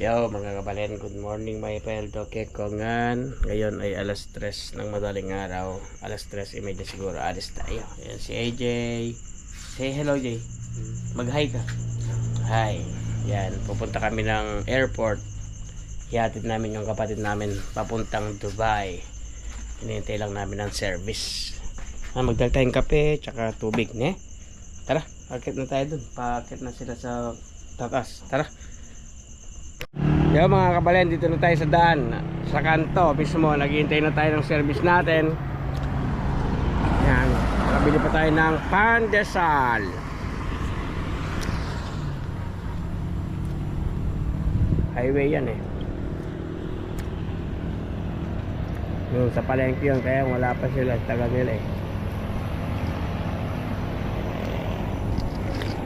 Yo mga kabalen, good morning my peldo kekongan. Ngayon ay alas 3 ng madaling araw. Alas 3 imedya siguro alis tayo. Ayan si AJ. Say hello Jay. Mag-hi ka. Hi. Yan, pupunta kami ng airport. Hihatid namin yung kapatid namin papuntang Dubai. Hinihintay lang namin ng service. Ah, magdala tayong kape, tsaka tubig, ne? Tara, pakit na tayo dun. Pakit na sila sa tatas. Tara. Yo mga kabalen, dito na tayo sa daan. Sa kanto mismo, naghihintay na tayo ng service natin. Yan. Nakabili pa tayo ng pandesal. Highway yan eh. Yung sa palengke yun, kaya wala pa sila. Tagal nila eh.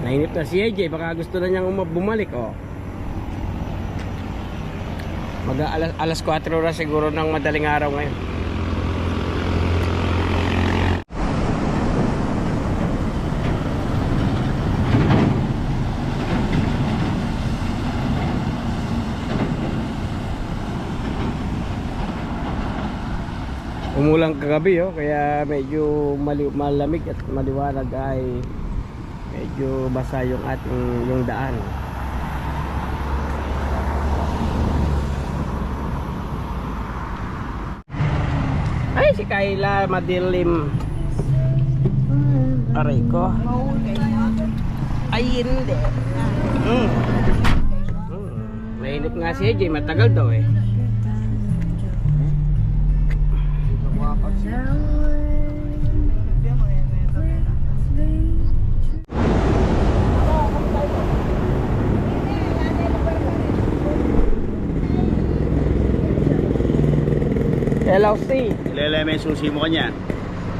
Nainip na si AJ, baka gusto na niyang bumalik oh. Mag alas, alas 4 oras siguro ng madaling araw ngayon. Umulang kagabi oh, kaya medyo mali malamig at maliwanag ay medyo basa yung ating yung daan. Si Kayla madilim. Aray ko. Ay, hindi. Mm. Mm. Mainit nga si AJ, matagal daw eh. LLC. Ilele may susi mo kanya.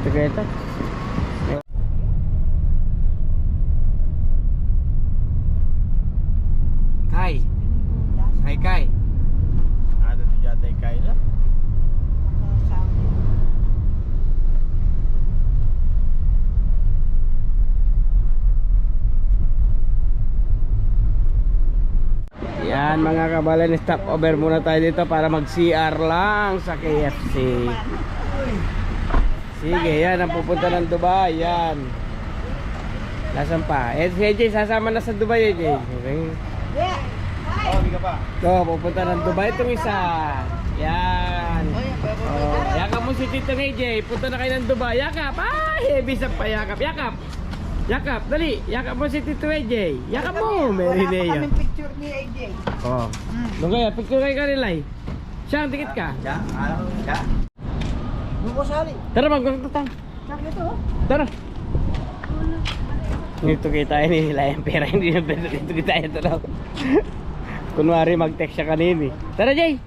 Tigeta. Kai. Kai Kai. Ano di jatay kay la? Yan mga kabalan, stop over muna tayo dito para mag CR lang sa KFC. Sige, yan ang pupunta ng Dubai, yan. Nasaan pa? Eh, si AJ, sasama na sa Dubai, AJ. Okay. Oh, di ka pa. So, pupunta ng Dubai itong isa. Yan. Oh, yakap mo si Tito AJ. Punta na kayo ng Dubai. Yakap. Ah, heavy sa pa yakap. Yakap. Yakap, dali. Yakap mo si Tito AJ. Yakap mo, Mary Lea. kaming picture ni AJ. Oh. Doon kaya, picture kayo kanila eh. Siya, ang tikit ka. Ya, ano? Ya. Doon ko sali. Tara, magkakita tayo. Sakit oh. Tara. Dito kita ini nila yung pera hindi na pwede dito kita ito daw. Kunwari mag-text siya kanini. Tara Jay.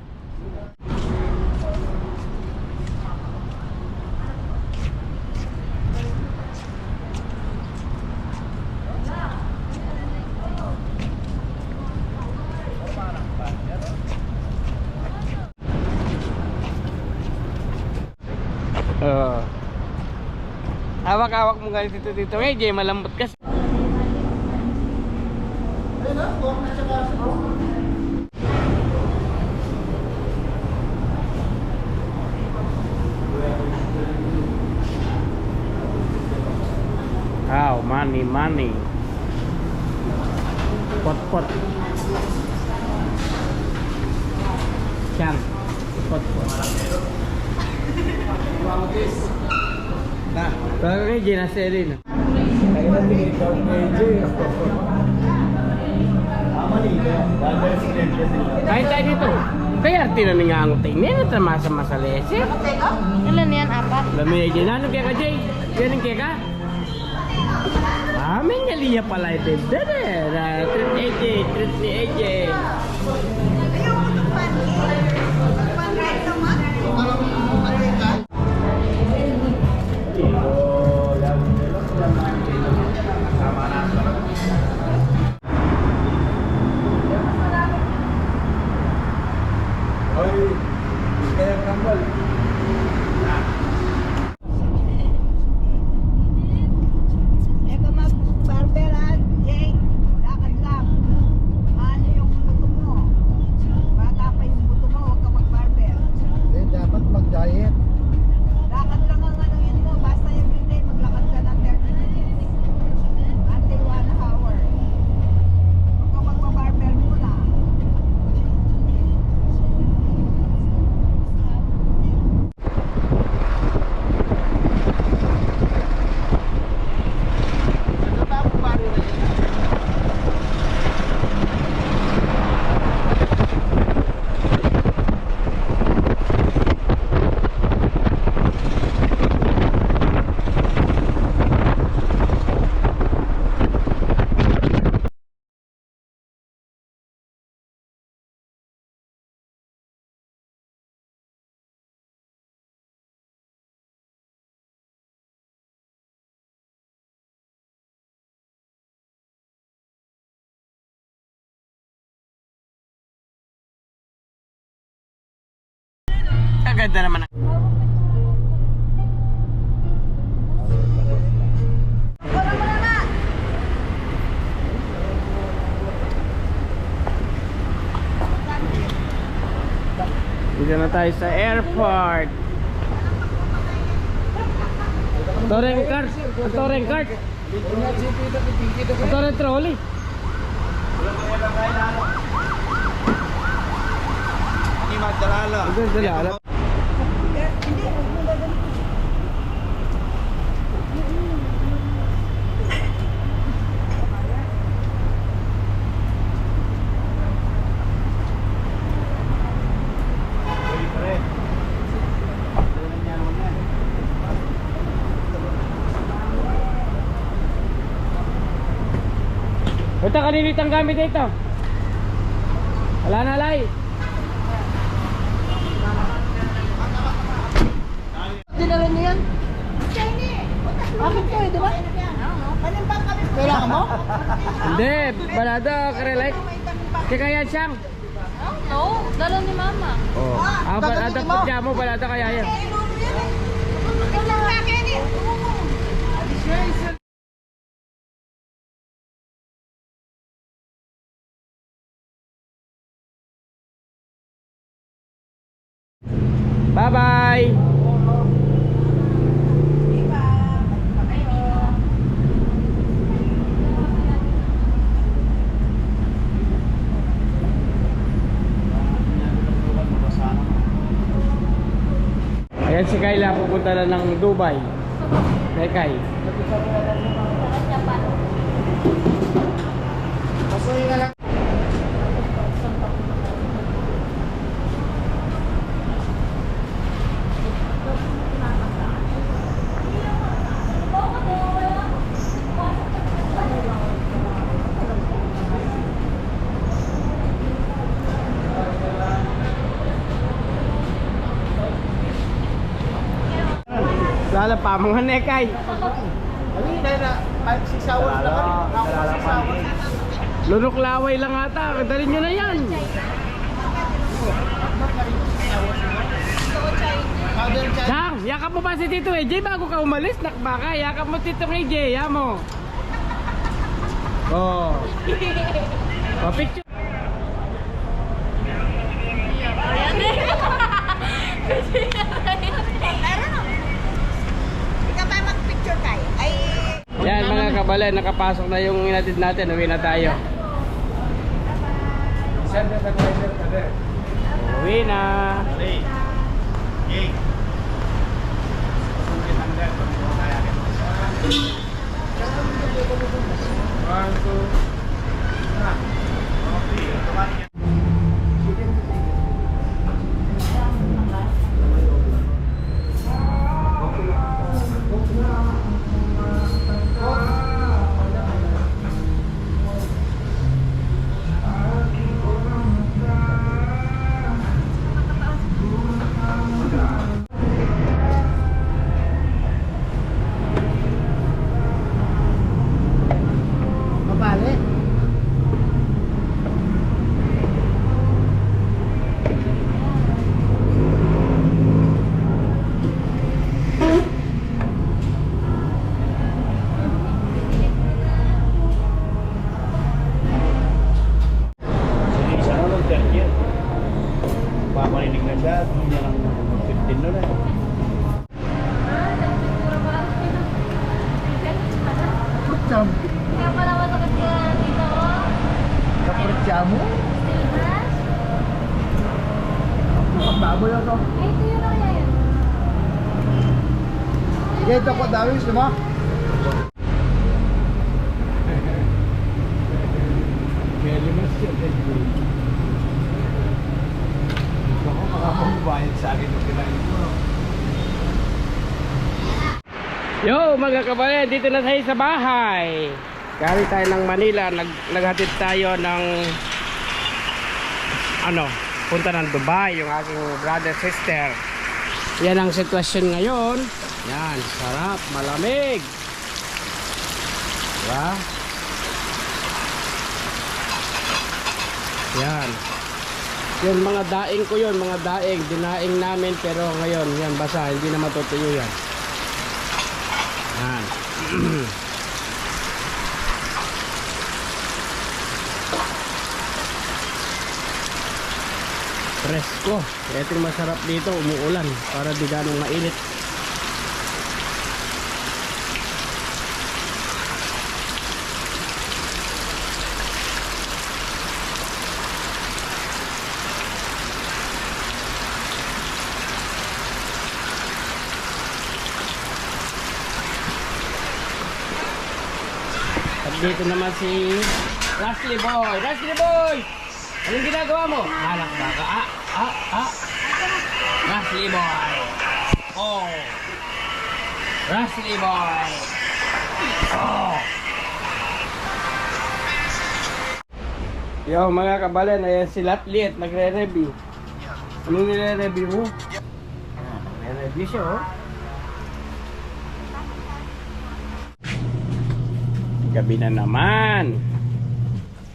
Oh. Hawak-hawak mo ganito dito dito. Eh, Jay, malambot kasi. Wow, money, money. Pot, pot. Siyang. Pot, pot. Nah, Pero kay Jay, nasa rin. kaya na Dahil president sila. Kahit tayo dito. Kaya arte na nga ang tingin na tamasa masalese. Ilan yan, apat? Lami Jay, nano kaya ka Jay? Galing kaya ka? Amin nga liya pala ito. Na treat ni AJ, treat ni AJ. Kaya kambal. Ito mag-barber at Jay. Lakad lang. Ano yung maganda naman. Dito na tayo sa airport. Torrent cart. Torrent cart. Torrent trolley. Ini magdalala. Ito Ito, kaninit ang gamit dito. Wala na, Lai. Dinala niyo yan? Akin to eh, di ba? Kailangan mo? Hindi, balado, karelike. Kaya yan siyang. No, dala ni mama. Oh. Ah, balado po siya mo, balado kaya yan. Bye-bye! Ayan si Kayla, pupunta na ng Dubai. Kay Kay. Lala pa mga nekay. Hindi, dahil na 5-6 hours na kami. Ako 6 hours. Lunok laway lang ata. Dali nyo na yan. Chang, yakap mo pa si Tito AJ bago ka umalis. Nakbaka, yakap mo Tito AJ. Ya mo. Oh. Oh, picture. Ikaw tayo mag-picture tayo. Ay, Kabalan, nakapasok na yung inatid natin. Uwi na tayo. Ka there. Uwi na. 15 na lang. Jam. Kaya pala masakit ka dito. Kapurtya mo? Stillness. Ang baboy ako. Ito yun ang yan. Dito ko dawis, di ba? Kaya limas siya, Ako, makapagbayad sa akin kinain ko. Yo mga kabalan, dito na tayo sa bahay. Galing tayo ng Manila, nag naghatid tayo ng ano, punta ng Dubai, yung aking brother sister. Yan ang sitwasyon ngayon. Yan, sarap, malamig. Diba? Yan. Yun, mga daing ko yun, mga daing. Dinaing namin, pero ngayon, yan, basa. Hindi na matutuyo yan. Yan. Presko. Ito masarap dito, umuulan. Para di ganong mainit. Dito naman si Rasly Boy. Rasly Boy! Anong ginagawa mo? Halak ba ka? Ah, ah, ah. Rasly Boy. Oh. Rasly Boy. Oh. Yo mga kabalan, ayan si Latli at nagre-review. Anong nire-review mo? Nagre-review siya oh. Gabi na naman.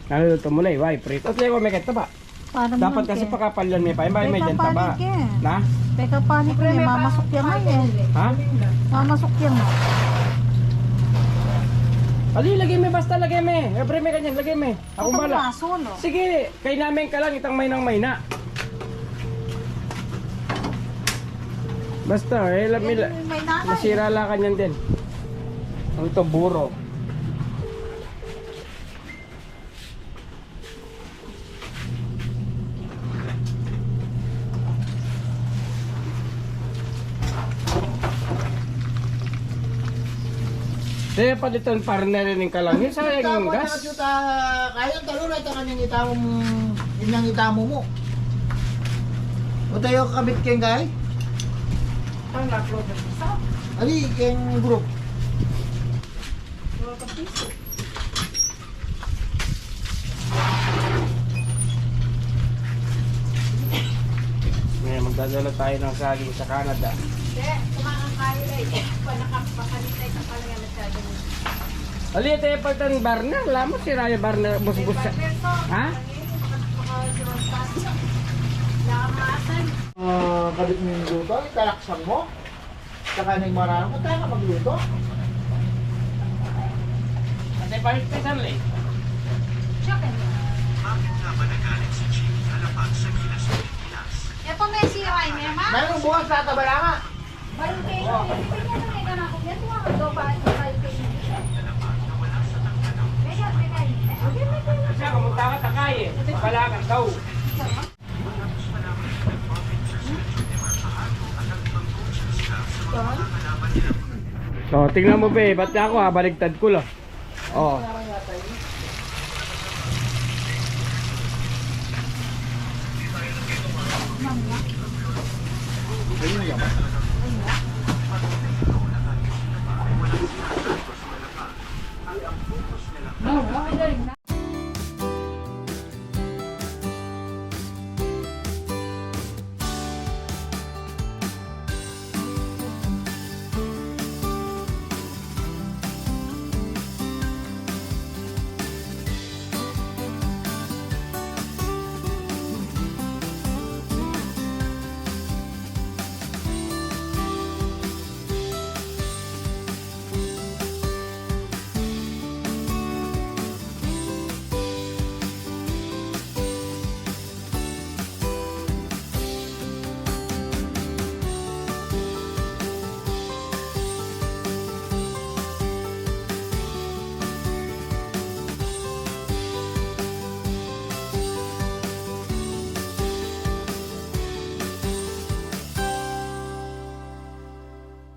Naluluto mo lang, why? Prito. At lego may taba. Para Dapat kasi pakapalyan may pa, may may dyan taba. Na? Teka, panik na mamasok yan ngayon. Ha? Mamasok yan. Ali, lagay me, basta lagay me. Every may ganyan, lagay me. Ako Itong bala. maso, no? Sige, kay namin ka lang, itang may nang may na. Basta, eh, lam, mila, May nanay. masira lang kanyan din. Ang to, buro. Kaya palitan partner rin ka lang. Yung gas. Kaya talo na ito kanyang itamong inyang itamo mo. O tayo kabit keng kay? Ali, keng group. Ngayon, magdadala tayo ng saging sa Canada. Ali, ito yung pagtan Barner. Alam mo si Raya Barner, bus-bus sa... Ha? Uh, kabit mo yung luto, italaksan mo. Saka nang marami mo, tayo ka magluto. Ate, palit-pisan lang. Ito may si Rainer, ma. Mayroong bukas sa tabalanga. Baru kayo, pipilihan mo na ako. Yan mo ang doon pa. Mega, mega. Okay, mega. Siya, kamunta ka takay. Palakan daw. So, tingnan mo be, ba't ako ha, baligtad ko lang. Oh.